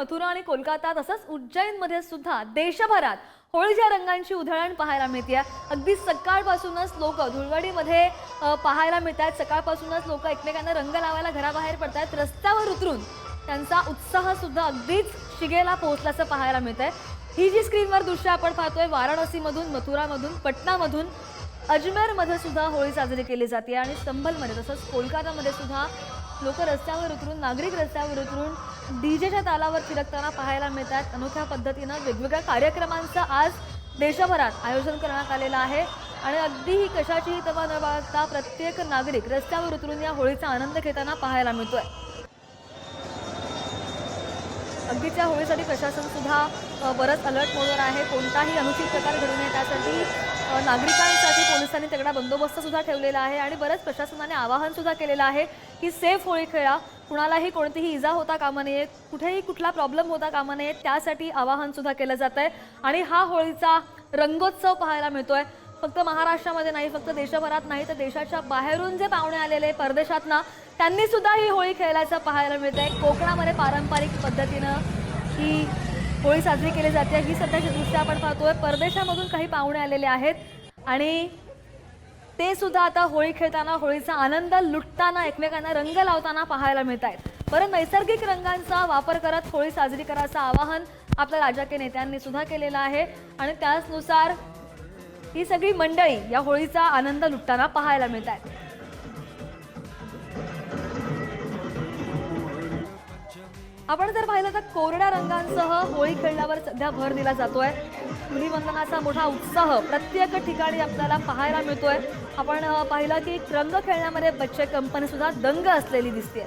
मथुरा आणि कोलकाता तसंच उज्जैनमध्ये सुद्धा देशभरात होळीच्या रंगांची उधळण पाहायला मिळते. अगदी सकाळपासूनच लोक धुळवडीमध्ये पाहायला मिळतात सकाळपासूनच लोक एकमेकांना रंग लावायला घराबाहेर पडतात रस्त्यावर उतरून त्यांचा उत्साह सुद्धा अगदीच शिगेला पोहोचल्याचं पाहायला मिळत आहे ही जी स्क्रीनवर दृश्य आपण पाहतोय वाराणसीमधून मथुरामधून पटनामधून अजमेरमध्ये सुद्धा होळी साजरी केली जाते. आणि संभलमध्ये तसंच कोलकातामध्ये सुद्धा लोक रस्त्यावर उतरून नागरिक रस्त्यावर उतरून डीजेच्या तालावर फिरकताना पाहायला मिळतात अनोख्या पद्धतीनं वेगवेगळ्या कार्यक्रमांचं आज देशभरात आयोजन करण्यात आलेलं आहे. आणि अगदीही कशाचीही तवा न बाळगता प्रत्येक नागरिक रस्त्यावर उतरून या होळीचा आनंद घेताना पाहायला मिळतोय. अगदीच्या होळीसाठी प्रशासन सुद्धा बरंच अलर्ट मोडवर आहे. कोणताही अनुचित प्रकार घडू नये त्यासाठी नागरिकांसाठी पोलिसांनी तगडा बंदोबस्त सुद्धा ठेवलेला आहे. आणि बरंच प्रशासनाने आवाहन सुद्धा केलेलं आहे की सेफ होळी खेळा. कुणालाही कोणतीही इजा होता कामा नये कुठेही कुठला प्रॉब्लेम होता कामा नये त्यासाठी आवाहन सुद्धा केलं जात आहे आणि हा होळीचा रंगोत्सव पाहायला मिळतोय. फक्त महाराष्ट्रामध्ये नाही फक्त देशभरात नाही तर देशाच्या बाहेरून जे पाहुणे आलेले परदेशातना त्यांनी सुद्धा ही होळी खेळायचं पाहायला मिळतंय. कोकणामध्ये पारंपरिक पद्धतीनं ही होळी साजरी केली जाते. ही सध्याची दृश्य आपण पाहतोय. परदेशामधून काही पाहुणे आलेले आहेत. आणि ते सुद्धा आता होळी खेळताना होळीचा आनंद लुटताना एकमेकांना रंग लावताना पाहायला मिळत आहेत परत नैसर्गिक रंगांचा वापर करत होळी साजरी करायचं आवाहन आपल्या राज्याच्या नेत्यांनी सुद्धा केलेलं आहे. आणि त्याचनुसार ही सगळी मंडळी या होळीचा आनंद लुटताना पाहायला मिळत आहेत आपण जर पाहिलं तर कोरड्या रंगांसह होळी खेळण्यावर सध्या भर दिला जातोय. धुलीवंदनाचा मोठा उत्साह प्रत्येक ठिकाणी आपल्याला पाहायला मिळतोय. आपण पाहिलं की रंग खेळण्यामध्ये बच्चे कंपनी सुद्धा दंग असलेली दिसते